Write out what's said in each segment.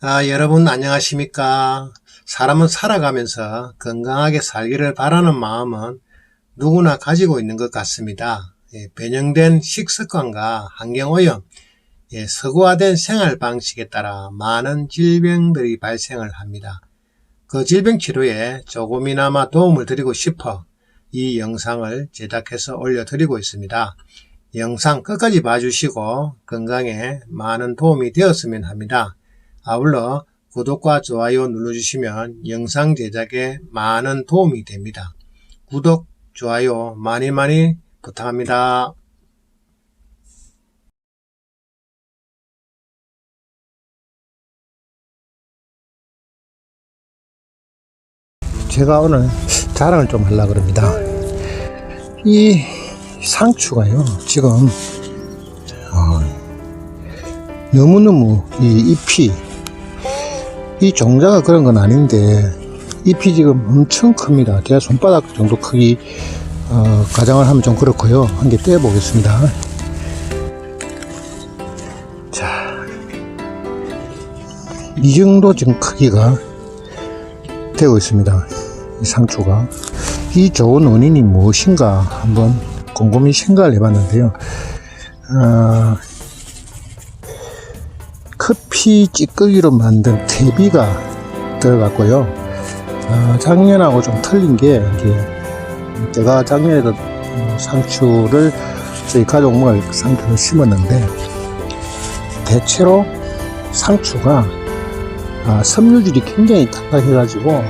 아, 여러분 안녕하십니까? 사람은 살아가면서 건강하게 살기를 바라는 마음은 누구나 가지고 있는 것 같습니다. 예, 변형된 식습관과 환경오염, 예, 서구화된 생활 방식에 따라 많은 질병들이 발생을 합니다. 그 질병 치료에 조금이나마 도움을 드리고 싶어 이 영상을 제작해서 올려드리고 있습니다. 영상 끝까지 봐주시고 건강에 많은 도움이 되었으면 합니다. 아울러 구독과 좋아요 눌러주시면 영상 제작에 많은 도움이 됩니다. 구독, 좋아요 많이 많이 부탁합니다. 제가 오늘 자랑을 좀 하려고 합니다. 이 상추가요, 지금, 어, 너무너무 이 잎이, 이 종자가 그런 건 아닌데, 잎이 지금 엄청 큽니다. 제 손바닥 정도 크기, 어, 가장을 하면 좀 그렇고요. 한 개 떼어 보겠습니다. 자, 이 정도 지금 크기가 되고 있습니다. 이 상추가. 이 좋은 원인이 무엇인가 한번 곰곰이 생각을 해봤는데요. 아, 커피 찌꺼기로 만든 퇴비가 들어갔고요. 아, 작년하고 좀 틀린 게, 이게 제가 작년에도 음, 상추를 저희 가족마을 상추를 심었는데, 대체로 상추가 아, 섬유질이 굉장히 딱딱해가지고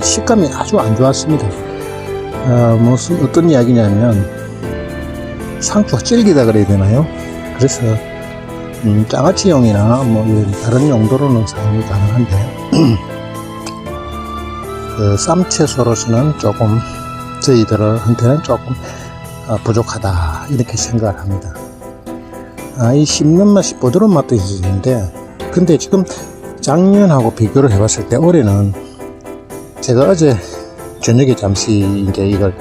식감이 아주 안 좋았습니다. 아, 무슨 어떤 이야기냐면 상추가 질기다 그래야 되나요? 그래서 음, 장아찌용이나 뭐 다른 용도로는 사용이 가능한데 그 쌈채소로서는 조금 저희들한테는 조금 아, 부족하다 이렇게 생각을 합니다. 아, 이 씹는 맛이 부드러운 맛도 있는데 근데 지금 작년하고 비교를 해봤을 때 올해는 제가 어제 저녁에 잠시 이제 이걸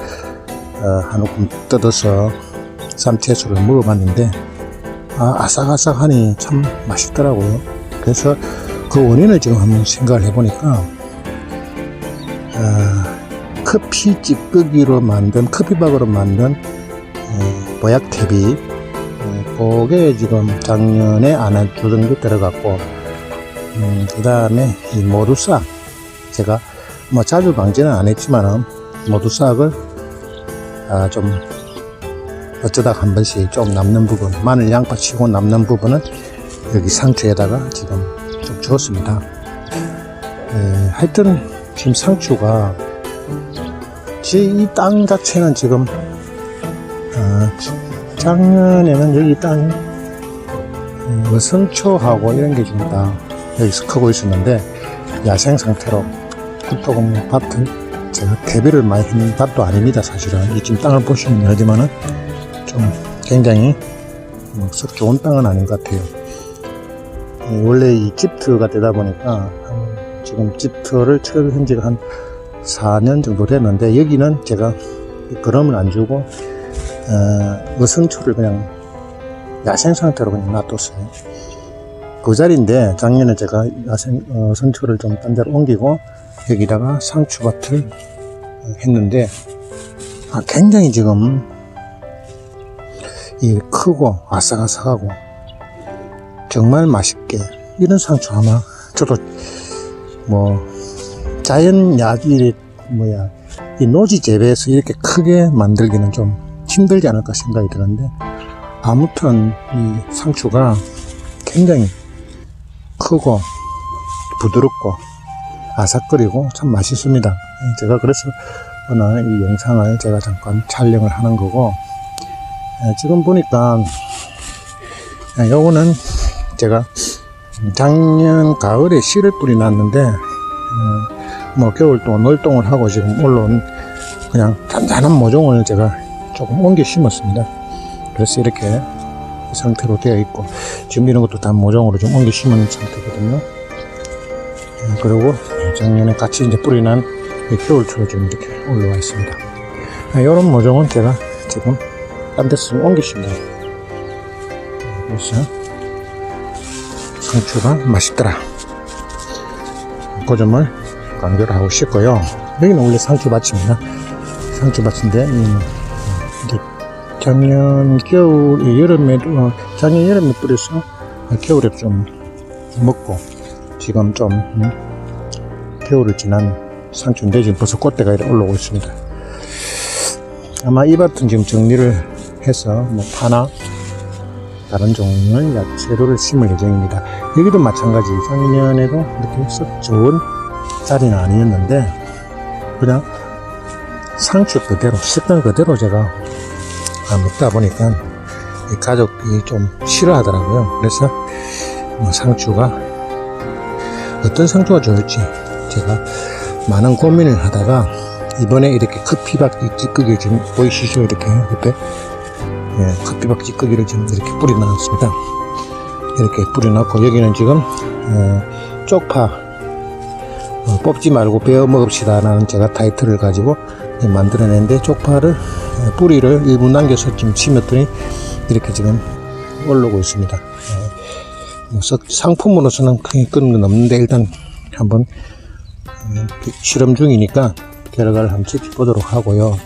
어, 한 움큼 뜯어서 쌈채소를 먹어봤는데 아, 아삭아삭하니 참 맛있더라고요. 그래서 그 원인을 지금 한번 생각을 해보니까 아, 커피 찌꺼기로 만든 커피박으로 만든 어, 보약 탭이 어, 그게 지금 작년에 안한 두 정도 들어갔고 음, 그 다음에 이 모두싹 제가 뭐 자주 방지는 안 했지만은 모두싹을 아, 좀 어쩌다 한 번씩 좀 남는 부분 마늘 양파 치고 남는 부분은 여기 상추에다가 지금 좀 주었습니다. 에, 하여튼 지금 상추가 이 땅 자체는 지금 아, 작년에는 여기 땅 음, 성초하고 이런 게 지금 다 여기서 크고 있었는데 야생 상태로 밭을 제가 대비를 많이 했는 밭도 아닙니다 사실은. 이 지금 땅을 보시면 알지만은 좀 굉장히 뭐썩 좋은 땅은 아닌 것 같아요. 예, 원래 이 집트가 되다 보니까 한 지금 집트를 처한 지가 한 4년 정도 됐는데 여기는 제가 그럼을 안 주고 어, 어성초를 그냥 야생 상태로 그냥 놔뒀어요. 그 자리인데 작년에 제가 야생 어, 선초를 좀 딴 데로 옮기고 여기다가 상추밭을 했는데 아, 굉장히 지금 이 크고 아삭아삭하고 정말 맛있게 이런 상추 아마 저도 뭐 자연 야기 뭐야 이 노지 재배해서 이렇게 크게 만들기는 좀 힘들지 않을까 생각이 드는데 아무튼 이 상추가 굉장히 크고 부드럽고 아삭거리고 참 맛있습니다. 제가 그래서 오늘 이 영상을 제가 잠깐 촬영을 하는 거고 에, 지금 보니까 에, 요거는 제가 작년 가을에 씨를 뿌리 놨는데 에, 뭐 겨울 동안 월동을 하고 지금 올라온 그냥 단단한 모종을 제가 조금 옮겨 심었습니다. 그래서 이렇게 상태로 되어 있고 지금 이런 것도 다 모종으로 좀 옮겨 심은 상태거든요. 예, 그리고 작년에 같이 이제 뿌리 난 겨울초로 지금 이렇게 올라와 있습니다. 이런 모종은 제가 지금 딴 데서 좀. 그래서 상추가 맛있더라. 그 점을 강조를 하고 싶고요. 여기는 원래 상추밭입니다. 상추밭인데, 음, 이제 작년 겨울, 여름에도, 어, 작년 여름에 뿌려서 겨울에 좀 먹고, 지금 좀, 음, 겨울을 지난 상추인데 지금 벌써 꽃대가 올라오고 있습니다. 아마 이 밭은 지금 정리를 해서 뭐 파나 다른 종류의 야채를 심을 예정입니다. 여기도 마찬가지 작년에도 이렇게 썩 좋은 자리는 아니었는데 그냥 상추 그대로 식단 그대로 제가 아, 먹다 보니까 이 가족이 좀 싫어하더라고요. 그래서 뭐 상추가 어떤 상추가 좋을지 제가 많은 고민을 하다가 이번에 이렇게 커피박 찌꺼기 지금 보이시죠? 이렇게 옆에 예, 커피박 찌꺼기를 지금 이렇게 뿌려놨습니다. 이렇게 뿌려놨고 여기는 지금 어, 쪽파 어, 뽑지 말고 베어 먹읍시다 라는 제가 타이틀을 가지고 예, 만들어냈는데 쪽파를 어, 뿌리를 일부 남겨서 지금 심었더니 이렇게 지금 올라오고 있습니다. 예, 뭐 썩- 상품으로서는 크게 끄는 건 없는데 일단 한번 음, 실험 중이니까 결과를 한번 지켜보도록 하고요.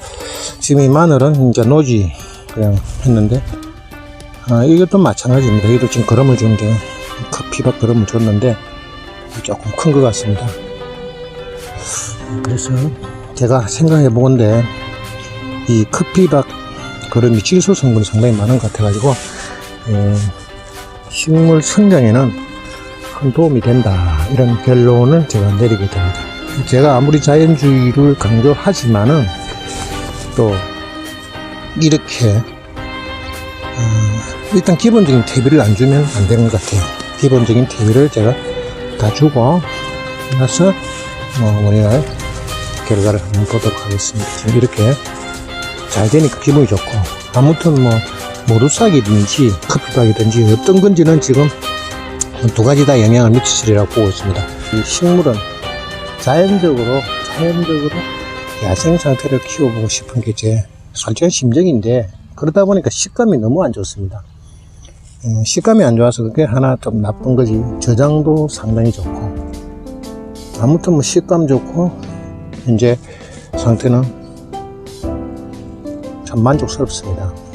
지금 이 마늘은 이제 노지 그냥 했는데 아, 이것도 마찬가지입니다. 이것도 지금 거름을 줬는데 커피밥 거름을 줬는데 조금 큰 것 같습니다. 그래서 제가 생각해 보건데 이 커피밥 거름이 질소 성분이 상당히 많은 것 같아가지고 예, 식물 성장에는 큰 도움이 된다 이런 결론을 제가 내리게 됩니다. 제가 아무리 자연주의를 강조하지만은 또 이렇게 어, 일단 기본적인 퇴비를 안 주면 안 되는 것 같아요. 기본적인 퇴비를 제가 다 주고 나서 뭐 우리가 결과를 한번 보도록 하겠습니다. 지금 이렇게 잘 되니까 기분이 좋고 아무튼 뭐 모두싹이든지 커피박이든지 어떤 건지는 지금 두 가지 다 영향을 미치리라고 보고 있습니다. 이 식물은 자연적으로 자연적으로 야생 상태를 키워보고 싶은 게 제 솔직한 심정인데 그러다 보니까 식감이 너무 안 좋습니다. 음, 식감이 안 좋아서 그게 하나 좀 나쁜 거지 저장도 상당히 좋고 아무튼 뭐 식감 좋고 현재 상태는 참 만족스럽습니다.